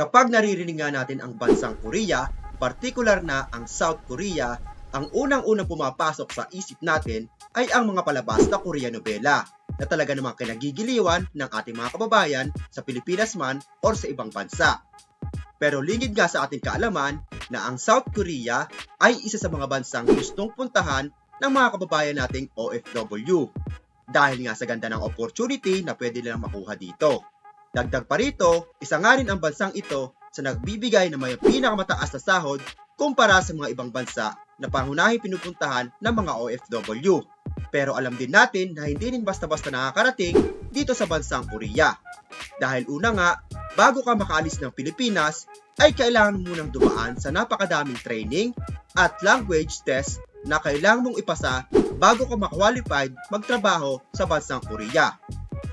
Kapag naririnig nga natin ang bansang Korea, partikular na ang South Korea, ang unang-unang pumapasok sa isip natin ay ang mga palabas na Korean novela na talaga namang kinagigiliwan ng ating mga kababayan sa Pilipinas man or sa ibang bansa. Pero lingid nga sa ating kaalaman na ang South Korea ay isa sa mga bansang gustong puntahan ng mga kababayan nating OFW dahil nga sa ganda ng opportunity na pwede nilang makuha dito. Dagdag pa rito, isa nga rin ang bansang ito sa nagbibigay ng may pinakamataas na sahod kumpara sa mga ibang bansa na pangunahing pinupuntahan ng mga OFW. Pero alam din natin na hindi rin basta-basta nakakarating dito sa bansang Korea. Dahil una nga, bago ka makaalis ng Pilipinas, ay kailangan munang dumaan sa napakadaming training at language test na kailangan mong ipasa bago ka makwalified magtrabaho sa bansang Korea.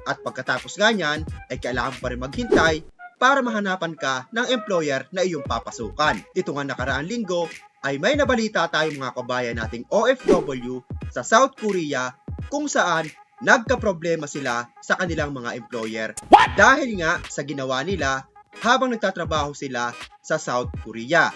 At pagkatapos nga niyan, ay kailangan pa rin maghintay para mahanapan ka ng employer na iyong papasukan. Ito nga nakaraang linggo ay may nabalita tayong mga kabayan nating OFW sa South Korea kung saan nagka-problema sila sa kanilang mga employer dahil nga sa ginawa nila habang nagtatrabaho sila sa South Korea.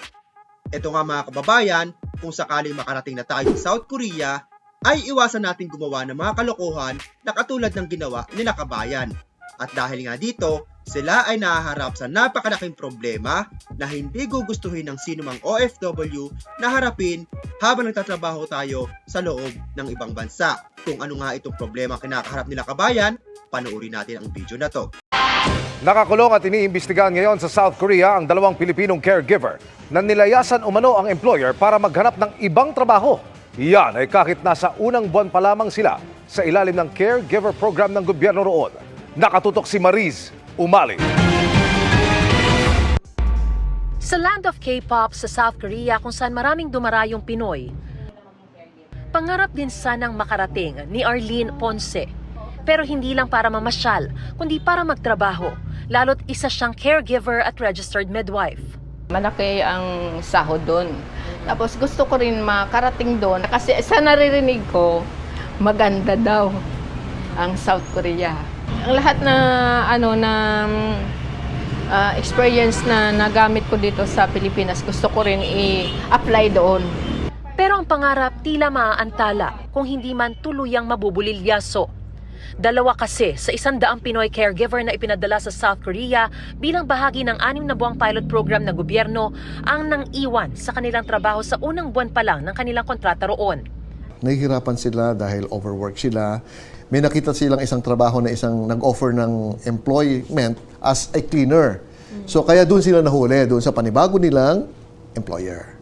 Ito nga mga kababayan, kung sakaling makarating na tayo sa South Korea, ay iwasan natin gumawa ng mga kalokohan na katulad ng ginawa ni Nakabayan. At dahil nga dito, sila ay nahaharap sa napakalaking problema na hindi gugustuhin ng sinumang OFW na harapin habang nagtatrabaho tayo sa loob ng ibang bansa. Kung ano nga itong problema kinakaharap nila kabayan, panoorin natin ang video na to. Nakakulong at iniimbestigahan ngayon sa South Korea ang dalawang Pilipinong caregiver na nilayasan umano ang employer para maghanap ng ibang trabaho. Yan ay kahit nasa unang buwan pa lamang sila sa ilalim ng caregiver program ng gobyerno roon. Nakatutok si Mariz Umali. Sa land of K-pop sa South Korea kung saan maraming dumarayong Pinoy, pangarap din sanang makarating ni Arlene Ponce. Pero hindi lang para mamasyal, kundi para magtrabaho, lalo't isa siyang caregiver at registered midwife. Malaki ang sahod doon. Tapos gusto ko rin makarating doon kasi sa naririnig ko, maganda daw ang South Korea. Ang lahat na ano na ah, experience na nagamit ko dito sa Pilipinas, gusto ko rin i-apply doon. Pero ang pangarap tila maaantala kung hindi man tuluyang mabubulilyaso. Dalawa kasi sa isang daang Pinoy caregiver na ipinadala sa South Korea bilang bahagi ng anim na buwang pilot program ng gobyerno ang nang iwan sa kanilang trabaho sa unang buwan pa lang ng kanilang kontrata roon. nahihirapan sila dahil overwork sila. May nakita silang isang trabaho na isang nag-offer ng employment as a cleaner. So kaya doon sila nahuli, doon sa panibago nilang employer.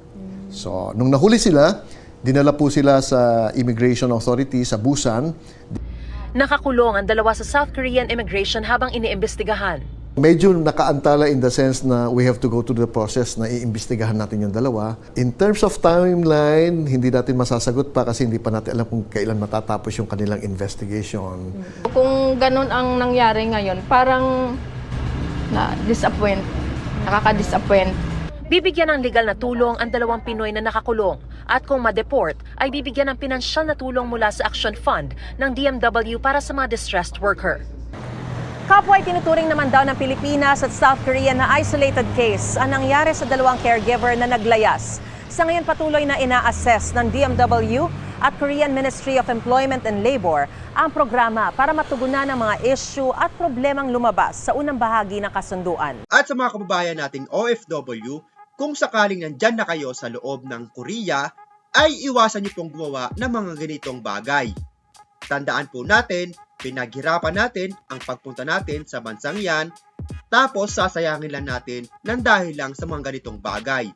So nung nahuli sila, dinala po sila sa Immigration Authority sa Busan. Nakakulong ang dalawa sa South Korean immigration habang iniimbestigahan. Medyo nakaantala in the sense na we have to go through the process na iimbestigahan natin yung dalawa. In terms of timeline, hindi natin masasagot pa kasi hindi pa natin alam kung kailan matatapos yung kanilang investigation. Kung ganun ang nangyari ngayon, parang na disappoint, nakaka-disappoint. Bibigyan ng legal na tulong ang dalawang Pinoy na nakakulong at kung ma-deport ay bibigyan ng pinansyal na tulong mula sa Action Fund ng DMW para sa mga distressed worker. Kapwa ay tinuturing naman daw ng Pilipinas at South Korea na isolated case ang nangyari sa dalawang caregiver na naglayas. Sa ngayon patuloy na ina-assess ng DMW at Korean Ministry of Employment and Labor ang programa para matugunan ang mga issue at problemang lumabas sa unang bahagi ng kasunduan. At sa mga kababayan nating OFW, kung sakaling nandyan na kayo sa loob ng Korea, ay iwasan niyo pong gumawa ng mga ganitong bagay. Tandaan po natin, pinaghirapan natin ang pagpunta natin sa bansang yan, tapos sasayangin lang natin ng dahil lang sa mga ganitong bagay.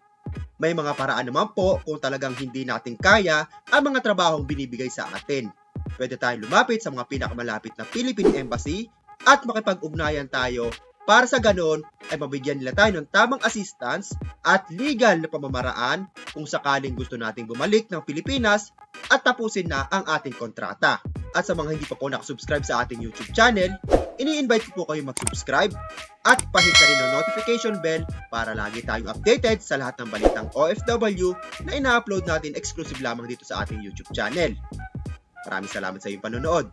May mga paraan naman po kung talagang hindi natin kaya ang mga trabahong binibigay sa atin. Pwede tayong lumapit sa mga pinakamalapit na Philippine Embassy at makipag-ugnayan tayo para sa ganon ay mabigyan nila tayo ng tamang assistance at legal na pamamaraan kung sakaling gusto nating bumalik ng Pilipinas at tapusin na ang ating kontrata. At sa mga hindi pa po nakasubscribe sa ating YouTube channel, ini-invite ko po kayo mag-subscribe at pahit na rin ang notification bell para lagi tayong updated sa lahat ng balitang OFW na ina-upload natin exclusive lamang dito sa ating YouTube channel. Maraming salamat sa iyong panonood.